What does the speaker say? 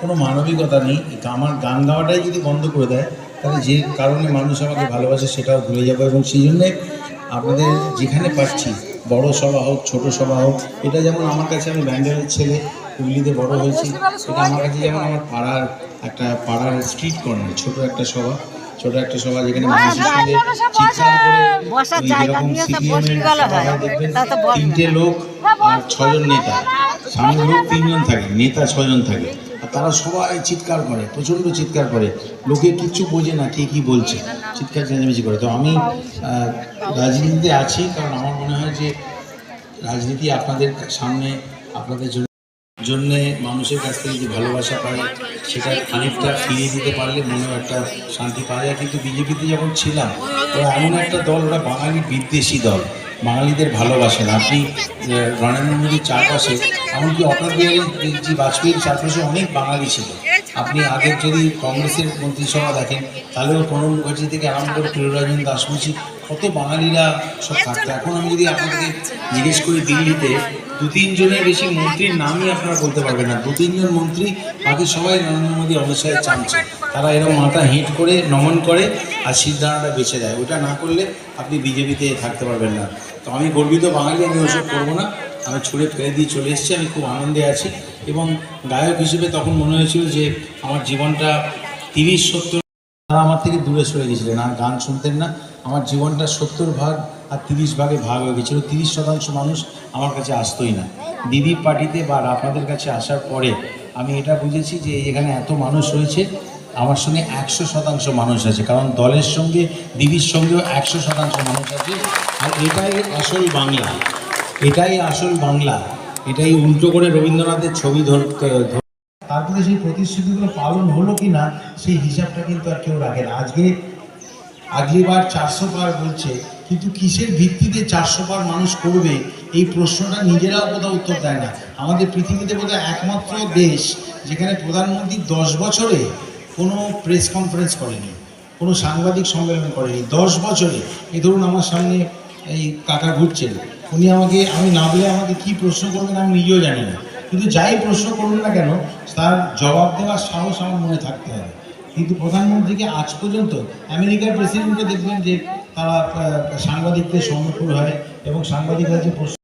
কোনো মানবিকতা নেই আমার গান গাওয়াটাই যদি বন্ধ করে দেয় তাহলে যে কারণে মানুষ আমাকে ভালোবাসে সেটাও ভুলে যাবে এবং সেই জন্যে আপনাদের যেখানে পাচ্ছি বড় সভা হোক ছোট সভা হোক এটা যেমন আমার কাছে আমি ব্যান্ডেলের ছেলে হুগলিতে বড় হয়েছি এটা আমার কাছে যেমন আমার পাড়ার একটা পাড়ার স্ট্রিট কর্নার ছোট একটা সভা ছোট একটা সভা যেখানে মানুষের সঙ্গে হয়। তিনটে লোক আর ছজন নেতা সামনে লোক তিনজন থাকে নেতা ছজন থাকে আর তারা সবাই চিৎকার করে, প্রচণ্ড চিৎকার করে। লোকে কিচ্ছু বোঝে না কে কি বলছে, চিৎকার চেঁচামেচি করে। তো আমি রাজনীতিতে আছি কারণ আমার মনে হয় যে রাজনীতি আপনাদের সামনে, আপনাদের জন্য, জন্যে মানুষের কাছ থেকে যে ভালোবাসা পায়, সেটা খানিকটা ফিরিয়ে দিতে পারলে মনেও একটা শান্তি পাওয়া যায়। কিন্তু বিজেপিতে যখন ছিলাম, ওরা এমন একটা দল, ওরা বাঙালি বিদ্বেষী দল। বাঙালিদের ভালোবাসেন। আপনি নরেন্দ্র মোদীর চারপাশে, এমনকি অটল বিহারী জি বাজপেয়ীর চারপাশে অনেক বাঙালি ছিল। আপনি আগের যদি কংগ্রেসের মন্ত্রিসভা দেখেন, তাহলেও প্রণব মুখার্জি থেকে আরম্ভ করে প্রিয়রঞ্জন দাসমুচি কত বাঙালিরা সব থাকতো। এখন আমি যদি আপনাকে জিজ্ঞেস করি দিল্লিতে দু তিনজনের বেশি মন্ত্রীর নামই আপনারা বলতে পারবেন না। দু তিনজন মন্ত্রী বাকি সবাই নরেন্দ্র মোদী অমিত শাহের চামচে। তারা এরকম মাথা হিট করে নমন করে আর সিদ্ধান্তটা বেছে দেয় ওটা না করলে আপনি বিজেপিতে থাকতে পারবেন না। তো আমি গর্বিত বাঙালি আমি ওসব করব না। আমি ছুড়ে ফেলে দিয়ে চলে এসেছি আমি খুব আনন্দে আছি। এবং গায়ক হিসেবে তখন মনে হয়েছিল যে আমার জীবনটা তিরিশ সত্তর তারা আমার থেকে দূরে সরে গেছিলেন। আর গান শুনতেন না। আমার জীবনটা সত্তর ভাগ আর তিরিশ ভাগে ভাগ হয়ে গেছিল। তিরিশ শতাংশ মানুষ আমার কাছে আসতোই না। দিদির পার্টিতে বা আপনাদের কাছে আসার পরে আমি এটা বুঝেছি যে এখানে এত মানুষ রয়েছে, আমার সঙ্গে একশো শতাংশ মানুষ আছে। কারণ দলের সঙ্গে, দিদির সঙ্গেও একশো শতাংশ মানুষ আছে। আর এটাই আসল বাংলা। এটাই আসল বাংলা। এটাই উল্টো করে রবীন্দ্রনাথের ছবি ধরতে তারপরে সেই প্রতিশ্রুতিগুলো পালন হলো কি না সেই হিসাবটা কিন্তু আর কেউ রাখে না। আজকে আগলিবার চারশো পার বলছে, কিন্তু কিসের ভিত্তিতে চারশো পার মানুষ করবে, এই প্রশ্নটা নিজেরাও কোথাও উত্তর দেয় না। আমাদের পৃথিবীতে বোধহয় একমাত্র দেশ যেখানে প্রধানমন্ত্রী দশ বছরে কোনো প্রেস কনফারেন্স করেনি, কোনো সাংবাদিক সম্মেলন করেনি, দশ বছরে। এই ধরুন আমার সামনে এই কাকা ঘুরছেন, উনি আমাকে, আমি না বলে আমাকে কী প্রশ্ন করবেন আমি নিজেও জানি না। কিন্তু যাই প্রশ্ন করুন না কেন, তার জবাব দেওয়ার সাহস আমার মনে থাকতে হবে। কিন্তু প্রধানমন্ত্রীকে আজ পর্যন্ত আমেরিকার প্রেসিডেন্টকে দেখবেন যে তারা সাংবাদিকদের সম্মুখীন হয় এবং সাংবাদিকরা যে প্রশ্ন